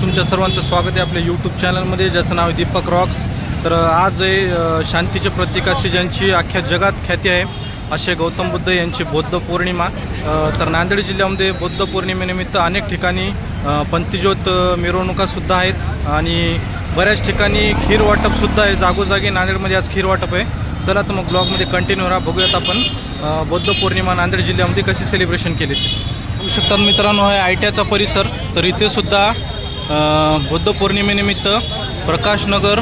तुमच्या सर्वांचं स्वागत आहे आपल्या यूट्यूब चॅनलमध्ये ज्याचं नाव आहे दीपक रॉक्स. तर आज आहे शांतीचे प्रतीक अशी ज्यांची अख्ख्या जगात ख्याती आहे असे गौतम बुद्ध यांची बौद्ध पौर्णिमा. तर नांदेड जिल्ह्यामध्ये बौद्ध पौर्णिमेनिमित्त अनेक ठिकाणी पंथीज्योत मिरवणुकासुद्धा आहेत. आणि बऱ्याच ठिकाणी खीर वाटपसुद्धा आहे जागोजागी. नांदेडमध्ये आज खीर वाटप आहे. चला तर मग ब्लॉगमध्ये कंटिन्यू राहा. बघूयात आपण बौद्ध पौर्णिमा नांदेड जिल्ह्यामध्ये कशी सेलिब्रेशन केली शकतात मित्रांनो आहे आय टी आयचा परिसर. तर इथे सुद्धा बुद्ध पौर्णिमेनिमित्त प्रकाशनगर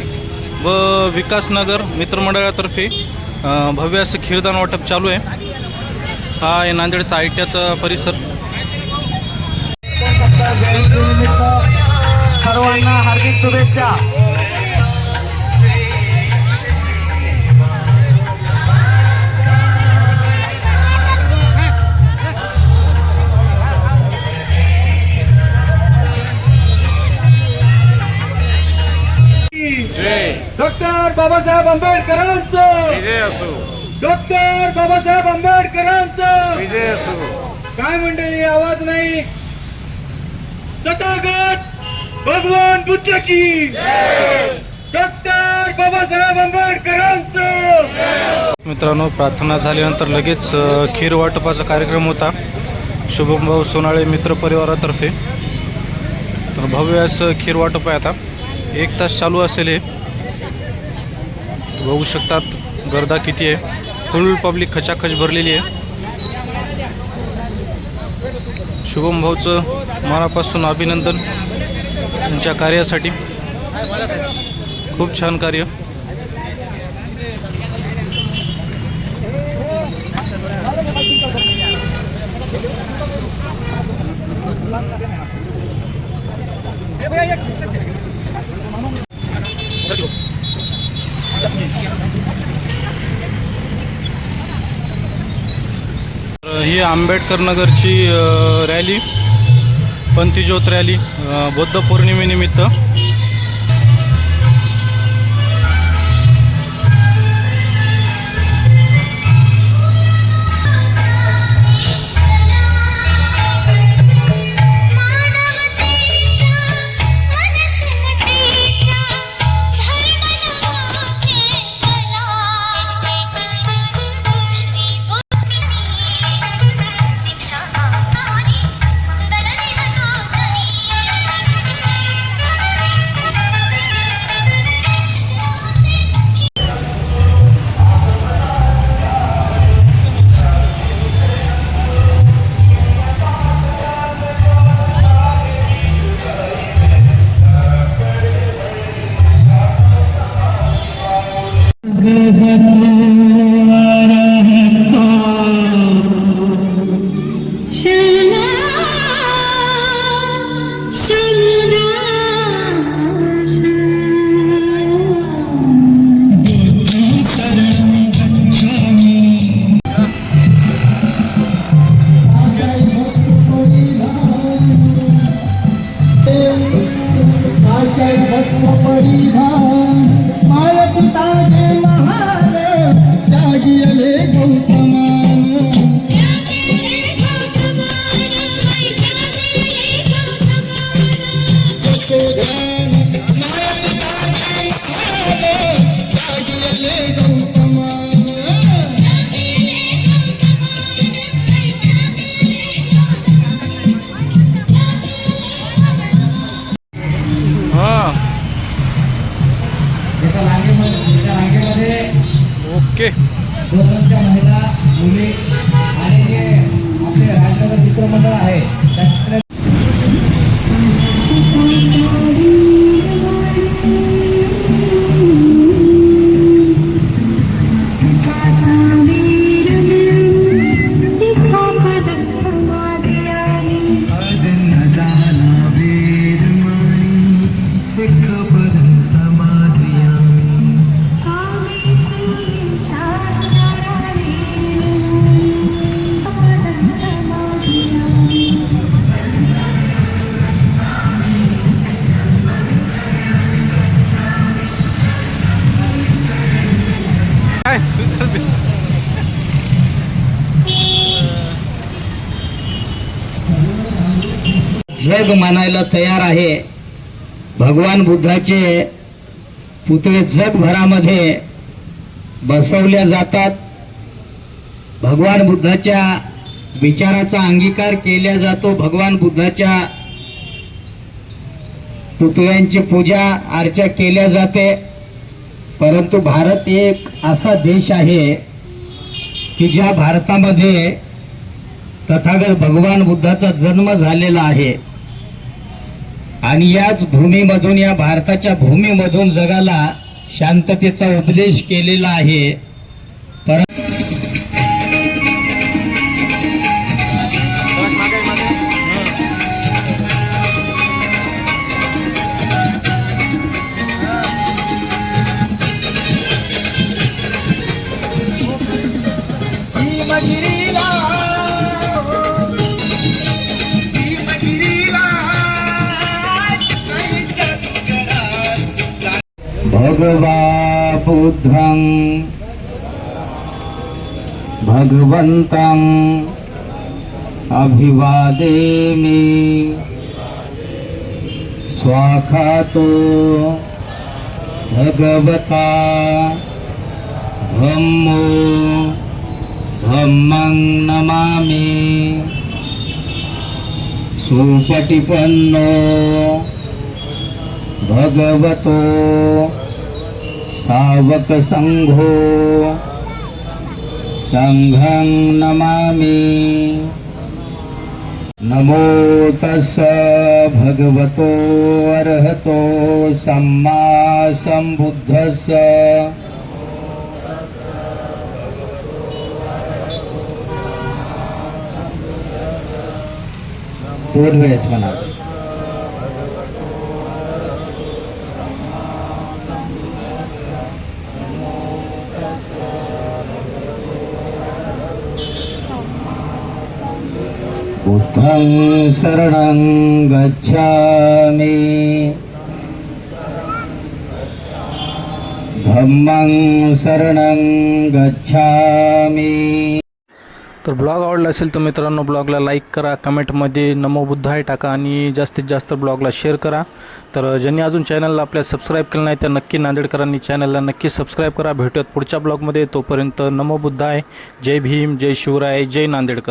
व विकासनगर मित्रमंडळातर्फे भव्य असं खीरदान वाटप चालू आहे. हा आहे नांदेडचा आयट्याचा परिसर. सर्वांना हार्दिक शुभेच्छा. डॉक्टर बाबासाहेब आंबेडकरांचं. विजय असो. डॉक्टर बाबासाहेब आंबेडकरांचं. विजय असो. काय मंडळी आवाज नाही? तथागत भगवान बुद्ध की. डॉक्टर बाबासाहेब आंबेडकरांचं. मित्रांनो प्रार्थना झाल्यानंतर लगेच खीर वाटपाचा कार्यक्रम होता. शुभमभाऊ सोनाळे मित्र परिवारातर्फे. तर भव्य असं खीर वाटप आहे आता. एक तास चालू असेल हे. बघू शकतात गर्दा किती आहे. फुल पब्लिक खचाखच भरलेली आहे. शुभम भाऊचं मनापासून अभिनंदन त्यांच्या कार्यासाठी. खूप छान कार्य. ही आंबेडकर नगरची रॅली पंथीज्योत रॅली बौद्ध पौर्णिमेनिमित्त. the okay. दोघांच्या महिला मुली आणि जे आपले राजनगर मित्रमंडळ आहे जग मानायला तयार आहे. भगवान बुद्धाचे पुतळे जगभरामध्ये बसवल्या जातात. भगवान बुद्धाच्या विचाराचा अंगीकार केला जातो. भगवान बुद्धाच्या पुतळ्यांची पूजा अर्चा केल्या जाते. परंतु भारत एक असा देश आहे की ज्या भारतामध्ये तथागत भगवान बुद्धाचा जन्म झालेला आहे. आणि याच भूमीमधून या भारताच्या भूमीमधून जगाला शांततेचा उपदेश केलेला आहे. पर भगवा बुद्धं भगवन्तं अभिवादेमि। स्वाखातो भगवता धम्मो धम्मं नमामि। सुपटिपन्नो भगवतो सावक संघो। संघं नमामि। नमो तस् भगवतो अर्हतो सम्मा संबुद्धस्स दोन वेळेस म्हणा. बुद्धं शरणं गच्छामि। धम्मं शरणं गच्छामि। तर ब्लॉग आवडला असेल तर मित्रांनो ब्लॉगला लाईक करा कमेंटमध्ये नमो बुद्धाय टाका आणि जास्तीत जास्त ब्लॉगला शेअर करा. तर ज्यांनी अजून चॅनलला आपल्या सबस्क्राईब केलं नाही त्या नक्की नांदेडकरांनी चॅनलला नक्की सबस्क्राईब करा. भेटूयात पुढच्या ब्लॉगमध्ये. तोपर्यंत नमो बुद्धाय. जय भीम जय शिवराय जय नांदेडकर.